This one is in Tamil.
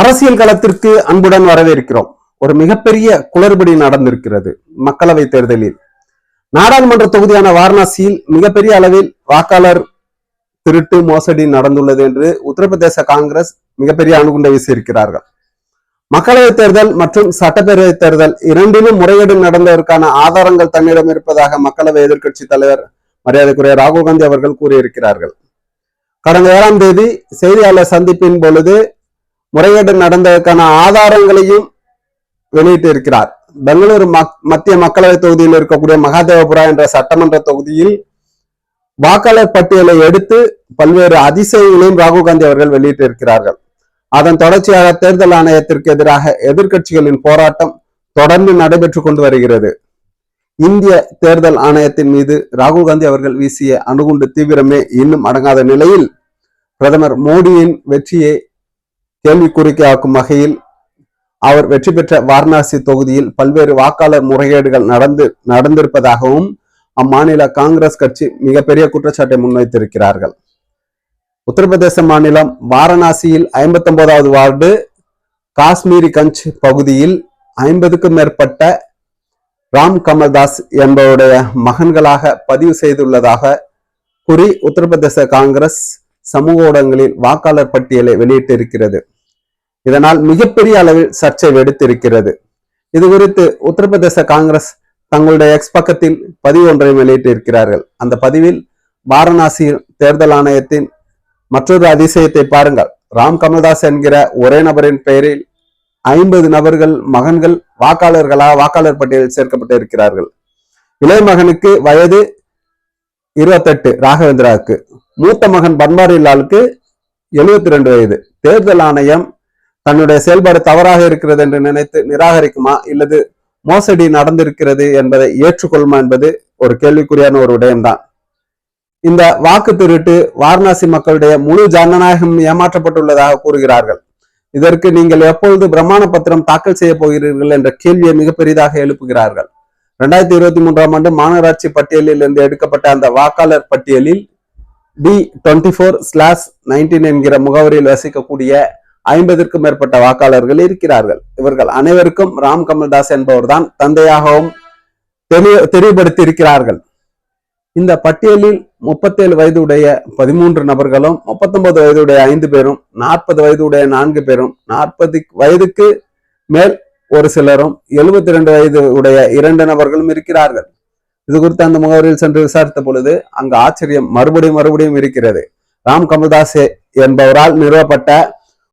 அரசியல் களத்திற்கு அன்புடன் வரவேற்கிறோம். ஒரு மிகப்பெரிய குளறுபடி நடந்திருக்கிறது மக்களவை தேர்தலில். நாடாளுமன்ற தொகுதியான வாரணாசியில் மிகப்பெரிய அளவில் வாக்காளர் திருட்டு மோசடி நடந்துள்ளது என்று உத்தரப்பிரதேச காங்கிரஸ் மிகப்பெரிய அணுகுண்டை வீசியிருக்கிறார்கள். மக்களவை தேர்தல் மற்றும் சட்டப்பேரவை தேர்தல் இரண்டிலும் முறைகேடு நடந்ததற்கான ஆதாரங்கள் தன்னிடம் இருப்பதாக மக்களவை எதிர்க்கட்சி தலைவர் மரியாதைக்குரிய ராகுல் காந்தி அவர்கள் கூறியிருக்கிறார்கள். கடந்த ஏழாம் தேதி செய்தியாளர் சந்திப்பின் பொழுது முறைகேடு நடந்ததற்கான ஆதாரங்களையும் வெளியிட்டு இருக்கிறார். பெங்களூரு மத்திய மக்களவை தொகுதியில் இருக்கக்கூடிய மகாதேவபுரா என்ற சட்டமன்ற தொகுதியில் வாக்காளர் பட்டியலை எடுத்து பல்வேறு அதிசயங்களையும் ராகுல் காந்தி அவர்கள் வெளியிட்டு இருக்கிறார்கள். அதன் தொடர்ச்சியாக தேர்தல் ஆணையத்திற்கு எதிராக எதிர்க்கட்சிகளின் போராட்டம் தொடர்ந்து நடைபெற்றுக் கொண்டு வருகிறது. இந்திய தேர்தல் ஆணையத்தின் மீது ராகுல் காந்தி அவர்கள் வீசிய அணுகுண்டு தீவிரமே இன்னும் அடங்காத நிலையில் பிரதமர் மோடியின் வெற்றியை கேள்விக்குறிக்காக்கும் வகையில் அவர் வெற்றி பெற்ற வாரணாசி தொகுதியில் பல்வேறு வாக்காளர் முறைகேடுகள் நடந்து நடந்திருப்பதாகவும் அம்மாநில காங்கிரஸ் கட்சி மிகப்பெரிய குற்றச்சாட்டை முன்வைத்திருக்கிறார்கள். உத்தரப்பிரதேச மாநிலம் வாரணாசியில் ஐம்பத்தி ஒன்பதாவது வார்டு காஷ்மீரி கஞ்ச் பகுதியில் ஐம்பதுக்கும் மேற்பட்ட ராம் கமல்தாஸ் என்பவருடைய மகன்களாக பதிவு செய்துள்ளதாக கூறி உத்தரப்பிரதேச காங்கிரஸ் சமூக ஊடகங்களில் வாக்காளர் பட்டியலை வெளியிட்டிருக்கிறது. இதனால் மிகப்பெரிய அளவில் சர்ச்சை வெடித்திருக்கிறது. இது குறித்து உத்தரப்பிரதேச காங்கிரஸ் தங்களுடைய எக்ஸ் பக்கத்தில் பதிவு ஒன்றை வெளியிட்டிருக்கிறார்கள். அந்த பதிவில் வாரணாசி தேர்தல் ஆணையத்தின் மற்றொரு அதிசயத்தை பாருங்கள். ராம் கமல்தாஸ் என்கிற ஒரே நபரின் பெயரில் ஐம்பது நபர்கள் மகன்கள் வாக்காளர்களாக வாக்காளர் பட்டியலில் சேர்க்கப்பட்டு இருக்கிறார்கள் இளைய மகனுக்கு வயது இருபத்தெட்டு ராகவேந்திராவுக்கு. மூத்த மகன் பன்வாரிலாலுக்கு எழுபத்தி ரெண்டு வயது. தேர்தல் ஆணையம் தன்னுடைய செயல்பாடு தவறாக இருக்கிறது என்று நினைத்து நிராகரிக்குமா? இல்லது மோசடி நடந்திருக்கிறது என்பதை ஏற்றுக்கொள்ளுமா என்பது ஒரு கேள்விக்குறியான ஒரு விடயம்தான். இந்த வாக்கு திருட்டு வாரணாசி மக்களுடைய முழு ஜனநாயகம் ஏமாற்றப்பட்டுள்ளதாக கூறுகிறார்கள். இதற்கு நீங்கள் எப்பொழுது பிரமாண பத்திரம் தாக்கல் செய்ய போகிறீர்கள் என்ற கேள்வியை மிக பெரிதாக எழுப்புகிறார்கள். ரெண்டாயிரத்தி இருபத்தி மூன்றாம் ஆண்டு மாநகராட்சி பட்டியலில் இருந்து எடுக்கப்பட்ட அந்த வாக்காளர் பட்டியலில் D twenty four slash nineteen என்கிற முகவரியில் வசிக்கக்கூடிய ஐம்பதற்கும் மேற்பட்ட வாக்காளர்கள் இருக்கிறார்கள். இவர்கள் அனைவருக்கும் ராம் கமல்தாஸ் என்பவர்தான் தந்தையாகவும் தெளிவு தெளிவுபடுத்தி இருக்கிறார்கள் இந்த பட்டியலில் முப்பத்தேழு வயதுடைய பதிமூன்று நபர்களும் முப்பத்தொன்பது வயதுடைய ஐந்து பேரும் நாற்பது வயதுடைய நான்கு பேரும் நாற்பது வயதுக்கு மேல் ஒரு சிலரும் எழுபத்தி ரெண்டு வயது உடைய இரண்டு நபர்களும் இருக்கிறார்கள். இது குறித்து அந்த முகவரியில் சென்று விசாரித்த பொழுது அங்கு ஆச்சரியம் மறுபடியும் மறுபடியும் இருக்கிறது. ராம் கமல்தாஸ் என்பவரால் நிறுவப்பட்ட